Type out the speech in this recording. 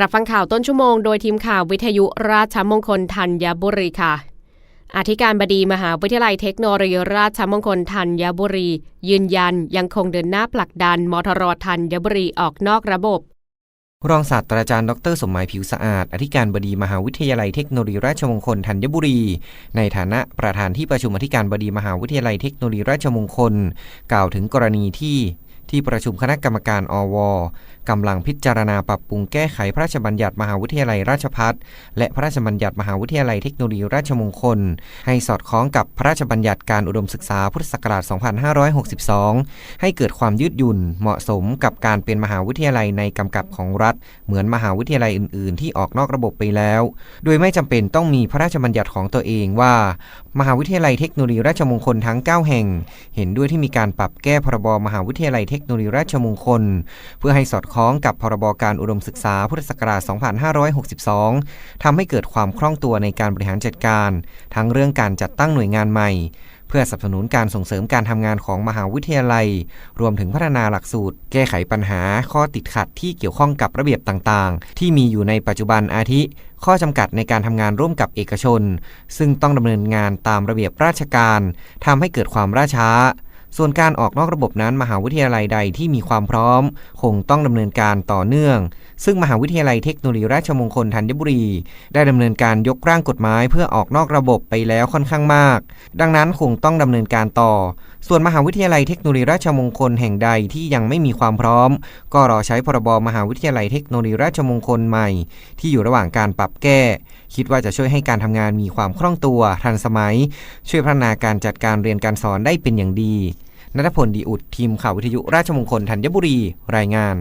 รับฟังข่าวต้นชั่วโมงโดยทีมข่าววิทยุราชมงคลธัญบุรีค่ะ อธิการบดีมหาวิทยาลัยเทคโนโลยีราชมงคลธัญบุรี ยืนยันยังคงเดินหน้าผลักดันมทรธัญบุรีออกนอกระบบ รองศาสตราจารย์ดร สมหมายผิวสะอาด อธิการบดีมหาวิทยาลัยเทคโนโลยีราชมงคลธัญบุรี ในฐานะประธานที่ประชุมอธิการบดีมหาวิทยาลัยเทคโนโลยีราชมงคล กล่าวถึงกรณีที่ ที่ประชุมคณะกรรมการอวกำลังพิจารณาปรับปรุงแก้ไขพระราชบัญญัติมหาวิทยาลัยราชพัฒและพระราชบัญญัติมหาวิทยาลัยเทคโนโลยีราชมงคล ให้สอดคล้องกับพระราชบัญญัติการอุดมศึกษาพุทธศักราช 2562 ให้เกิดความยืดหยุ่นเหมาะสมกับการเป็นมหาวิทยาลัยในกำกับของรัฐ เหมือนมหาวิทยาลัยอื่น ๆ ที่ออกนอกระบบไปแล้ว โดยไม่จำเป็นต้องมีพระราชบัญญัติของตัวเองว่า มหาวิทยาลัยเทคโนโลยีราชมงคลทั้ง 9 แห่ง เห็นด้วยที่มีการปรับแก้พรบมหาวิทยาลัยเทคโนโลยีราชมงคล เพื่อให้สอดคล้องกับพรบการอุดมศึกษาพุทธศักราช 2562ทำให้เกิดความคล่องตัวในการบริหารจัดการ ทั้งเรื่องการจัดตั้งหน่วยงานใหม่ เพื่อสนับสนุนการส่งเสริมการทำงานของมหาวิทยาลัย รวมถึงพัฒนาหลักสูตร แก้ไขปัญหา ข้อติดขัดที่เกี่ยวข้องกับระเบียบต่างๆ ที่มีอยู่ในปัจจุบันอาทิ ข้อจำกัดในการทำงานร่วมกับเอกชน ซึ่งต้องดำเนินงานตามระเบียบราชการทำให้เกิดความล่าช้า ส่วนการออกนอกระบบนั้นมหาวิทยาลัยใดที่มีความพร้อม คงต้องดำเนินการต่อเนื่อง ซึ่งมหาวิทยาลัยเทคโนโลยีราชมงคลธัญบุรี ได้ดำเนินการยกร่างกฎหมายเพื่อออกนอกระบบไปแล้วค่อนข้างมาก ดังนั้นคงต้องดำเนินการต่อ ส่วนมหาวิทยาลัยเทคโนโลยีราชมงคลแห่งใดที่ยังไม่มีความพร้อม ก็รอใช้พรบมหาวิทยาลัยเทคโนโลยีราชมงคลใหม่ ที่อยู่ระหว่างการปรับแก้ คิดว่าจะช่วยให้การทำงานมีความคล่องตัว ทันสมัย ช่วยพัฒนาการจัดการเรียนการสอนได้เป็นอย่างดีนัทพลดีอุดทีมข่าววิทยุราชมงคลธัญบุรีรายงาน